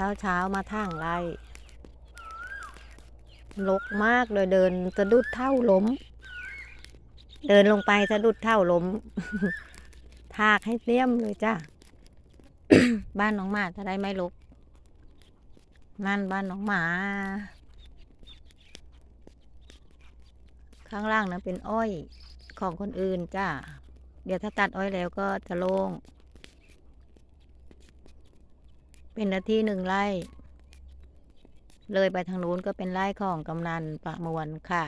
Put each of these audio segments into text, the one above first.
เช้าเช้ามาทางไร่ลกมากเลยเดินสะดุดเท่าล้ม เดินลงไปสะดุดเท่าล้ม ทากให้เตี้ยมเลยจ้ะบ้านน้องหมาจะได้ไม่ลกนั่นบ้านน้องหมา ข้างล่างนะเป็นอ้อยของคนอื่นจ้า เดี๋ยวถ้าตัดอ้อยแล้วก็จะโล่ง เป็นหน้าที่หนึ่งไร่ เลยไปทางนู้นก็เป็นไร่ของกำนันประมวลค่ะ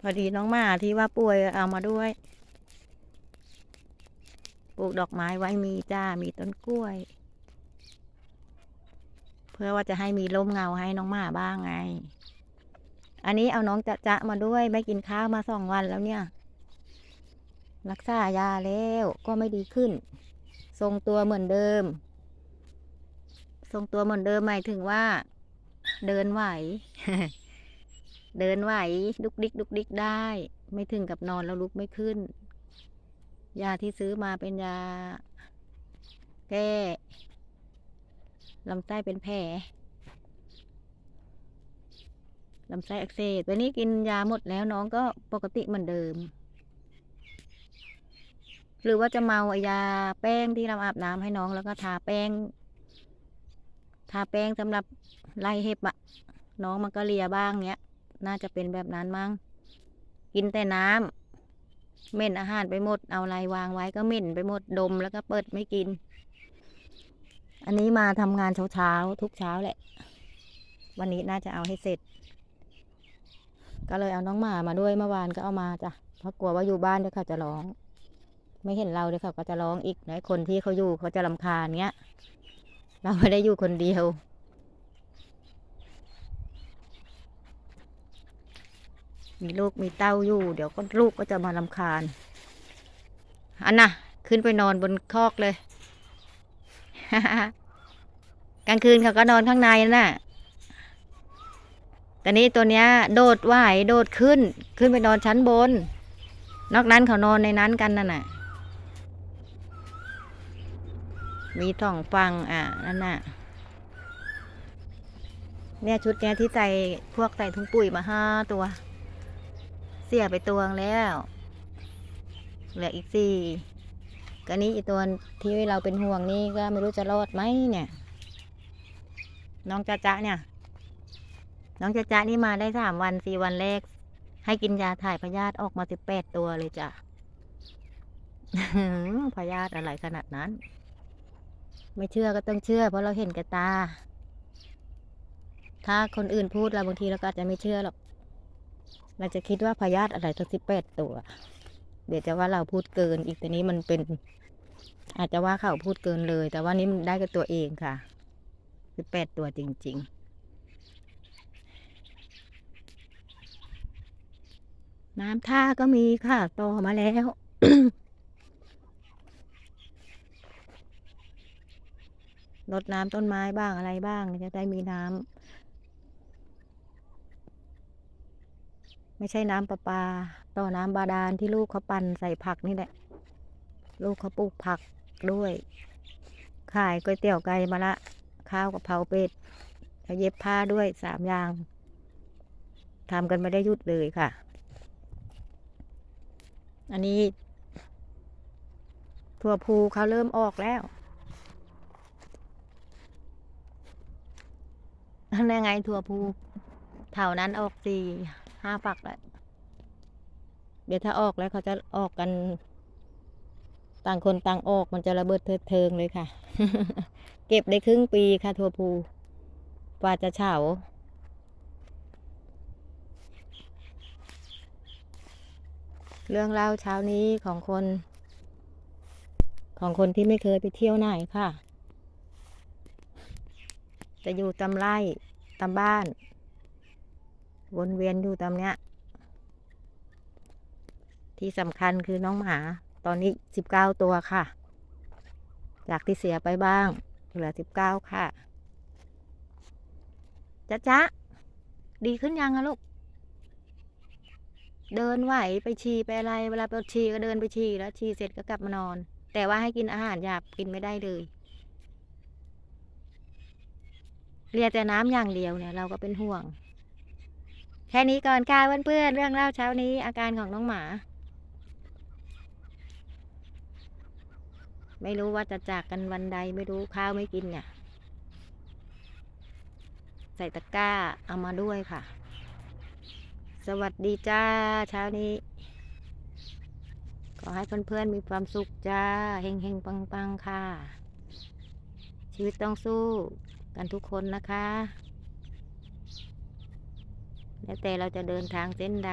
พอดีน้องหมาที่ว่าป่วยเอามาด้วย ปลูกดอกไม้ไว้มีจ้า มีต้นกล้วย เพื่อว่าจะให้มีร่มเงาให้น้องหมาบ้างไงอันนี้เอาน้องจะจะมาด้วย ไม่กินข้าวมาสองวันแล้วเนี่ย รักษายาแล้วก็ไม่ดีขึ้น ทรงตัวเหมือนเดิม ทรงตัวเหมือนเดิมหมายถึงว่า เดินไหว เดินไหวดุกดิกดุกดิกได้ ไม่ถึงกับนอนแล้วลุกไม่ขึ้น ยาที่ซื้อมาเป็นยา แก้ลำไส้เป็นแผลลำไส้อักเสบตัวนี้กินยาหมดแล้วน้องก็ปกติเหมือนเดิม หรือว่าจะเมาไอยาแป้งที่เราอาบน้ำให้น้องแล้วก็ทาแป้ง ทาแป้งสำหรับไล่เห็บอะน้องมันก็เลียบ้างเนี้ย น่าจะเป็นแบบนั้นมั้งกินแต่น้ำเหม็นอาหารไปหมด เอาอะไรวางไว้ก็เหม็นไปหมดดมแล้วก็เปิดไม่กิน อันนี้มาทำงานเช้าๆทุกเช้าแหละ วันนี้น่าจะเอาให้เสร็จ ก็เลยเอาน้องหมามาด้วยเมื่อวานก็เอามาจ้ะเพราะกลัวว่าอยู่บ้านเดี๋ยวเขาจะร้อง ไม่เห็นเราเดี๋ยวเขาก็จะร้องอีกนะคนที่เขาอยู่เขาจะรำคาญเงี้ย เราไม่ได้อยู่คนเดียวมีลูกมีเต้าอยู่ เดี๋ยวก็ลูกก็จะมารำคาญ อันน่ะ ขึ้นไปนอนบนคอกเลย กลางคืนเขาก็นอนข้างในน่ะ แต่นี้ตัวเนี้ย โดดว่ายโดดขึ้น ขึ้นไปนอนชั้นบน นอกนั้นเขานอนในนั้นกันนั่นน่ะ มีสองฟังอะนั่นน่ะเนี่ยชุดเนี้ยที่ใส่พวกใส่ถุงปุ๋ยมาห้าตัว เสียไปตัวงแล้วเหลืออีกสี่ก็นี้อีตัวที่เราเป็นห่วงนี่ก็ไม่รู้จะรอดไหมเนี่ย น้องจ้าจ้าเนี่ย น้องจ้าจ้านี่มาได้สามวันสี่วันแรก ให้กินยาถ่ายพยาธิออกมาสิบแปดตัวเลยจ้ะพยาธิอะไรขนาดนั้น ไม่เชื่อก็ต้องเชื่อ เพราะเราเห็นกับตา ถ้าคนอื่นพูดเราบางทีเราก็อาจจะไม่เชื่อหรอก เราจะคิดว่าพยาธิอะไรทั้งสิบแปดตัว เดี๋ยวจะว่าเราพูดเกิน อีกแต่นี้มันเป็น อาจจะว่าเขาพูดเกินเลย แต่ว่านี้มันได้กับตัวเองค่ะสิบแปดตัวจริง ๆน้ำท่าก็มีค่ะต่อมาแล้ว รดน้ำต้นไม้บ้างอะไรบ้าง จะได้มีน้ำไม่ใช่น้ำประปา ต่อน้ำบาดาลที่ลูกเขาปั่นใส่ผักนี่แหละ ลูกเขาปลูกผักด้วย ขายก๋วยเตี๋ยวไก่มาละ ข้าวกับเผาเป็ดเขาเย็บผ้าด้วยสามอย่างทำกันไม่ได้หยุดเลยค่ะ อันนี้ถั่วพูเขาเริ่มออกแล้ว นั่นไงถั่วพูเท่านั้นออกสี่ห้าฝักแหละเดี๋ยวถ้าออกแล้วเขาจะออกกัน ต่างคนต่างออกมันจะระเบิดเถิดเทิงเลยค่ะ เก็บได้ครึ่งปีค่ะถั่วพูกว่าจะเฉาเรื่องเล่าเช้านี้ของคน ของคนที่ไม่เคยไปเที่ยวไหนค่ะ จะอยู่ตามไร่ตามบ้าน วนเวียนอยู่ตามเนี้ย ที่สำคัญคือน้องหมาตอนนี้สิบเก้าตัวค่ะ จากที่เสียไปบ้าง เหลือสิบเก้าค่ะจ๊ะจ๊ะดีขึ้นยังอะลูก เดินไหวไปฉี่ไปอะไร เวลาไปฉี่ก็เดินไปฉี่แล้วฉี่เสร็จก็กลับมานอน แต่ว่าให้กินอาหารหยาบกินไม่ได้เลย เรียแต่น้ำอย่างเดียวเนี่ยเราก็เป็นห่วง แค่นี้ก่อนค่ะเพื่อนๆเรื่องเล่าเช้านี้อาการของน้องหมา ไม่รู้ว่าจะจากกันวันใดไม่รู้ข้าวไม่กินเนี่ย ใส่ตะกร้าเอามาด้วยค่ะ สวัสดีจ้าเช้านี้ ขอให้เพื่อนๆมีความสุขจ้าเฮงเฮงปังปังๆค่ะ ชีวิตต้องสู้ กันทุกคนนะคะ แล้วแต่เราจะเดินทางเส้นใด